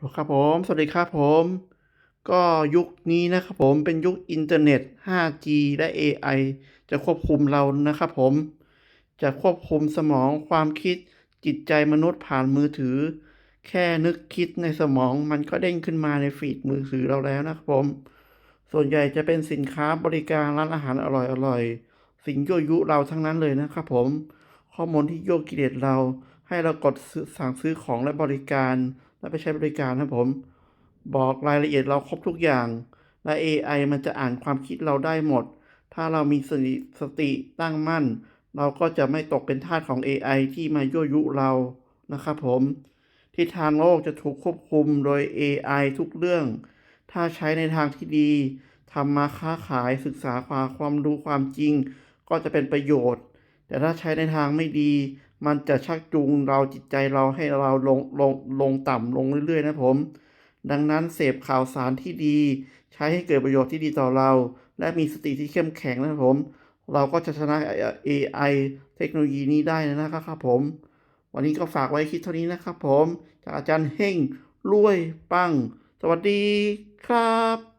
ครับผม สวัสดีครับผม ก็ยุคนี้นะครับผมเป็นยุคอินเทอร์เน็ต 5G และ AI จะควบคุมเรานะครับผม จะควบคุมสมองความคิดจิตใจมนุษย์ผ่านมือถือ แค่นึกคิดในสมองมันก็เด้งขึ้นมาในฟีดมือถือเราแล้วนะครับผม ส่วนใหญ่จะเป็นสินค้าบริการร้านอาหารอร่อยๆ สิ่งยั่วยุเราทั้งนั้นเลยนะครับผม ข้อมูลที่ยั่วกิเลสเราให้เรากดสั่งซื้อของและบริการ และไปใช้บริการนะครับผม บอกรายละเอียดเราครบทุกอย่าง และ AI มันจะอ่านความคิดเราได้หมด ถ้าเรามีสติสติตั้งมั่น เราก็จะไม่ตกเป็นทาสของ AI ที่มายั่วยุเรานะครับผมทิศทางโลกจะถูกควบคุมโดย AI ทุกเรื่อง ถ้าใช้ในทางที่ดีทำมาค้าขายศึกษาความความรู้ความจริง ก็จะเป็นประโยชน์ แต่ถ้าใช้ในทางไม่ดี มันจะชักจูงเราจิตใจเราให้เราลงลงลงต่ำลงเรื่อยๆ นะผม ดังนั้นเสพข่าวสารที่ดี ใช้ให้เกิดประโยชน์ที่ดีต่อเรา และมีสติที่เข้มแข็งนะผม เราก็จะชนะ AI เทคโนโลยีนี้ได้นะครับผม วันนี้ก็ฝากไว้คิดเท่านี้นะครับผม จากอาจารย์เฮ่งรวยปัง สวัสดีครับ